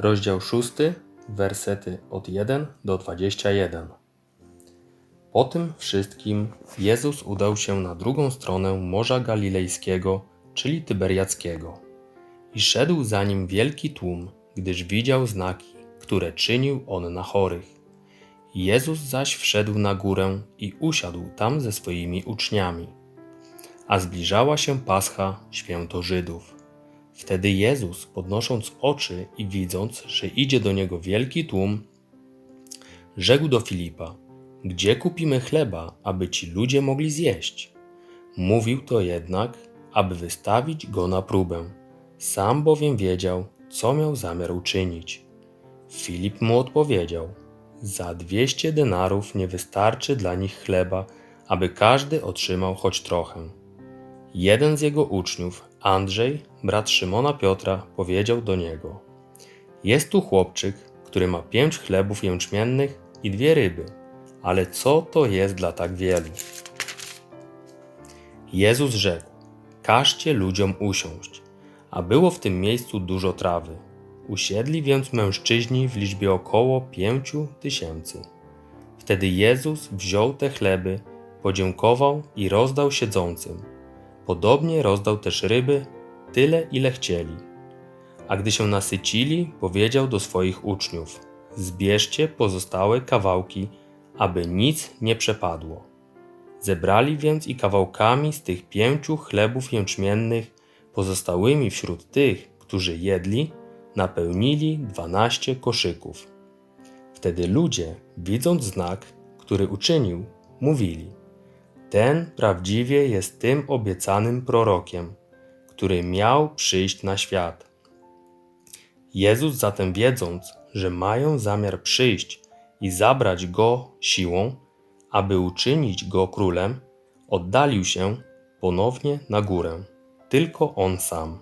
rozdział 6, wersety od 1 do 21. Po tym wszystkim Jezus udał się na drugą stronę Morza Galilejskiego, czyli Tyberiackiego. I szedł za nim wielki tłum, gdyż widział znaki, które czynił on na chorych. Jezus zaś wszedł na górę i usiadł tam ze swoimi uczniami. A zbliżała się Pascha, święto Żydów. Wtedy Jezus, podnosząc oczy i widząc, że idzie do niego wielki tłum, rzekł do Filipa: Gdzie kupimy chleba, aby ci ludzie mogli zjeść? Mówił to jednak, aby wystawić go na próbę. Sam bowiem wiedział, co miał zamiar uczynić. Filip mu odpowiedział: Za dwieście denarów nie wystarczy dla nich chleba, aby każdy otrzymał choć trochę. Jeden z jego uczniów, Andrzej, brat Szymona Piotra, powiedział do niego: Jest tu chłopczyk, który ma pięć chlebów jęczmiennych i dwie ryby, ale co to jest dla tak wielu? Jezus rzekł: Każcie ludziom usiąść. A było w tym miejscu dużo trawy. Usiedli więc mężczyźni w liczbie około pięciu tysięcy. Wtedy Jezus wziął te chleby, podziękował i rozdał siedzącym. Podobnie rozdał też ryby, tyle ile chcieli. A gdy się nasycili, powiedział do swoich uczniów: Zbierzcie pozostałe kawałki, aby nic nie przepadło. Zebrali więc i kawałkami z tych pięciu chlebów jęczmiennych, pozostałymi wśród tych, którzy jedli, napełnili dwanaście koszyków. Wtedy ludzie, widząc znak, który uczynił, mówili: Ten prawdziwie jest tym obiecanym prorokiem, który miał przyjść na świat. Jezus zatem wiedząc, że mają zamiar przyjść i zabrać go siłą, aby uczynić go królem, oddalił się ponownie na górę, tylko on sam.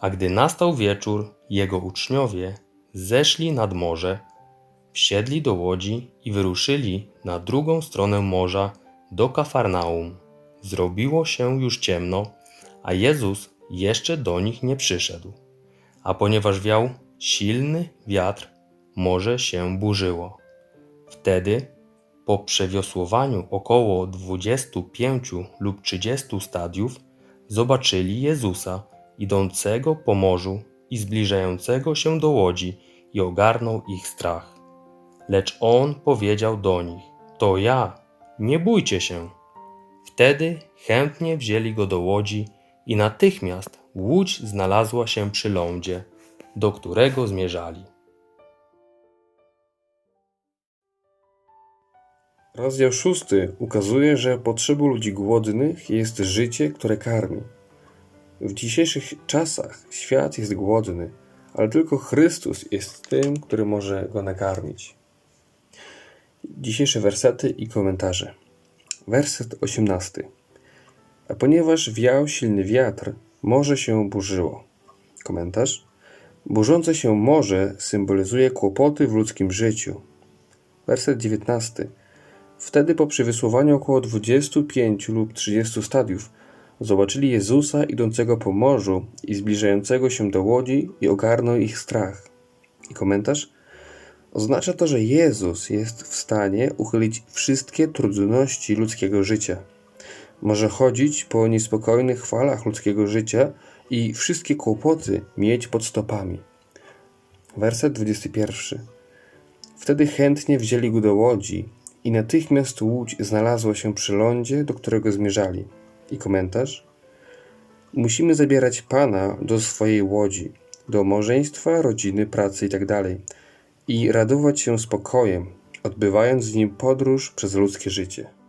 A gdy nastał wieczór, jego uczniowie zeszli nad morze, wsiedli do łodzi i wyruszyli na drugą stronę morza do Kafarnaum. Zrobiło się już ciemno, a Jezus jeszcze do nich nie przyszedł. A ponieważ wiał silny wiatr, morze się burzyło. Wtedy, po przewiosłowaniu około 25 lub 30 stadiów, zobaczyli Jezusa idącego po morzu i zbliżającego się do łodzi i ogarnął ich strach. Lecz on powiedział do nich: To ja, nie bójcie się. Wtedy chętnie wzięli go do łodzi i natychmiast łódź znalazła się przy lądzie, do którego zmierzali. Rozdział szósty ukazuje, że potrzebą ludzi głodnych jest życie, które karmi. W dzisiejszych czasach świat jest głodny, ale tylko Chrystus jest tym, który może go nakarmić. Dzisiejsze wersety i komentarze. Werset 18. A ponieważ wiał silny wiatr, morze się burzyło. Komentarz. Burzące się morze symbolizuje kłopoty w ludzkim życiu. Werset 19. Wtedy po przywysłowaniu około 25 lub 30 stadiów zobaczyli Jezusa idącego po morzu i zbliżającego się do łodzi i ogarnął ich strach. I komentarz? Oznacza to, że Jezus jest w stanie uchylić wszystkie trudności ludzkiego życia. Może chodzić po niespokojnych falach ludzkiego życia i wszystkie kłopoty mieć pod stopami. Werset 21. Wtedy chętnie wzięli go do łodzi i natychmiast łódź znalazła się przy lądzie, do którego zmierzali. I komentarz? Musimy zabierać Pana do swojej łodzi, do małżeństwa, rodziny, pracy itd. i radować się spokojem, odbywając z nim podróż przez ludzkie życie.